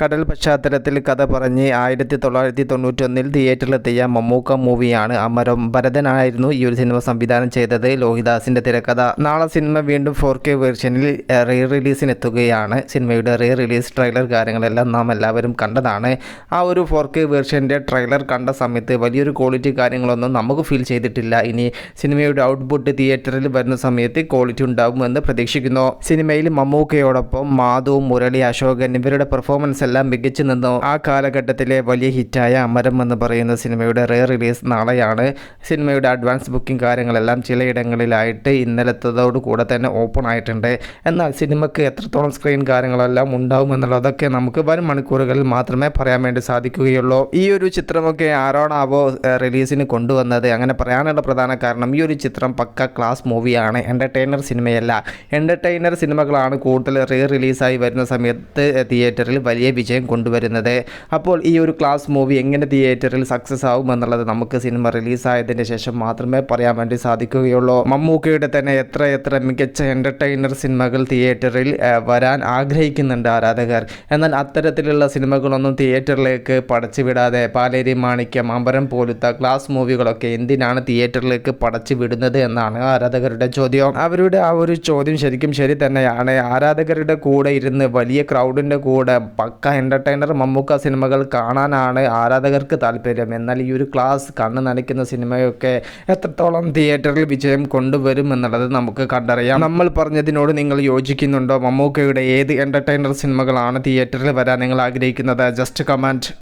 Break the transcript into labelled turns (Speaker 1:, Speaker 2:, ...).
Speaker 1: കടൽ പശ്ചാത്തലത്തിൽ കഥ പറഞ്ഞ് ആയിരത്തി തൊള്ളായിരത്തി തൊണ്ണൂറ്റൊന്നിൽ തിയേറ്ററിലെത്തിയ മമ്മൂക്ക മൂവിയാണ് അമരം. ഭരതനായിരുന്നു ഈ ഒരു സിനിമ സംവിധാനം ചെയ്തത്. ലോഹിദാസിന്റെ തിരക്കഥ. നാളെ സിനിമ വീണ്ടും ഫോർ കെ വേർഷനിൽ റീ റിലീസിനെത്തുകയാണ് സിനിമയുടെ റീ റിലീസ് ട്രെയിലർ കാര്യങ്ങളെല്ലാം നാം എല്ലാവരും കണ്ടതാണ്. ആ ഒരു ഫോർ കെ വേർഷന്റെ ട്രെയിലർ കണ്ട സമയത്ത് വലിയൊരു ക്വാളിറ്റി കാര്യങ്ങളൊന്നും നമുക്ക് ഫീൽ ചെയ്തിട്ടില്ല. ഇനി സിനിമയുടെ ഔട്ട്പുട്ട് തിയേറ്ററിൽ വരുന്ന സമയത്ത് ക്വാളിറ്റി ഉണ്ടാകുമെന്ന് പ്രതീക്ഷിക്കുന്നു. സിനിമയിൽ മമ്മൂക്കയോടൊപ്പം മാധു മുരളി അശോകൻ ഇവരുടെ പെർഫോമൻസ് എല്ലാം മികച്ചു നിന്നു? ആ കാലഘട്ടത്തിലെ വലിയ ഹിറ്റായ അമരം എന്ന് പറയുന്ന സിനിമയുടെ റേ റിലീസ് നാളെയാണ്. സിനിമയുടെ അഡ്വാൻസ് ബുക്കിംഗ് കാര്യങ്ങളെല്ലാം ചിലയിടങ്ങളിലായിട്ട് ഇന്നലത്തതോടുകൂടെ തന്നെ ഓപ്പൺ ആയിട്ടുണ്ട്. എന്നാൽ സിനിമയ്ക്ക് എത്രത്തോളം സ്ക്രീൻ കാര്യങ്ങളെല്ലാം ഉണ്ടാവും എന്നുള്ളതൊക്കെ നമുക്ക് വരും മണിക്കൂറുകളിൽ മാത്രമേ പറയാൻ വേണ്ടി സാധിക്കുകയുള്ളൂ. ഈ ഒരു ചിത്രമൊക്കെ ആരോടാവോ റിലീസിന് കൊണ്ടുവന്നത്? അങ്ങനെ പറയാനുള്ള പ്രധാന കാരണം ഈ ഒരു ചിത്രം പക്ക ക്ലാസ് മൂവിയാണ്. എന്റർടൈനർ സിനിമയല്ല. എന്റർടൈനർ സിനിമകളാണ് കൂടുതൽ റീ റിലീസായി വരുന്ന സമയത്ത് തിയേറ്ററിൽ വലിയ വിജയം കൊണ്ടുവരുന്നത്. അപ്പോൾ ഈ ഒരു ക്ലാസ് മൂവി എങ്ങനെ തിയേറ്ററിൽ സക്സസ് ആവും എന്നുള്ളത് നമുക്ക് സിനിമ റിലീസായതിന് ശേഷം മാത്രമേ പറയാൻ വേണ്ടി സാധിക്കുകയുള്ളൂ. മമ്മൂക്കയുടെ തന്നെ എത്ര എത്ര മികച്ച എന്റർടൈനർ സിനിമകൾ തിയേറ്ററിൽ വരാൻ ആഗ്രഹിക്കുന്നുണ്ട് ആരാധകർ. എന്നാൽ അത്തരത്തിലുള്ള സിനിമകളൊന്നും തിയേറ്ററിലേക്ക് പടച്ചു വിടാതെ പാലേരി മാണിക്യം അമ്പരം പോലത്തെ ക്ലാസ് മൂവികളൊക്കെ എന്തിനാണ് തിയേറ്ററിലേക്ക് പടച്ചു വിടുന്നത് എന്നാണ് ആരാധകരുടെ ചോദ്യം. അവരുടെ ആ ഒരു ചോദ്യം ശരിക്കും ശരി തന്നെയാണ്. ആരാധകരുടെ കൂടെ ഇരുന്ന് വലിയ ക്രൗഡിന്റെ കൂടെ പക്ക എന്റർടൈനർ മമ്മൂക്ക സിനിമകൾ കാണാനാണ് ആരാധകർക്ക് താല്പര്യം. എന്നാൽ ഈ ഒരു ക്ലാസ് കണ്ണ് നനയ്ക്കുന്ന സിനിമയൊക്കെ എത്രത്തോളം തിയേറ്ററിൽ വിജയം കൊണ്ടുവരും എന്നുള്ളത് നമുക്ക് കണ്ടറിയാം. നമ്മൾ പറഞ്ഞതിനോട് നിങ്ങൾ യോജിക്കുന്നുണ്ടോ? മമ്മൂക്കയുടെ ഏത് എന്റർടൈനർ സിനിമകളാണ് തിയേറ്ററിൽ വരാൻ നിങ്ങൾ ആഗ്രഹിക്കുന്നത്? Just comment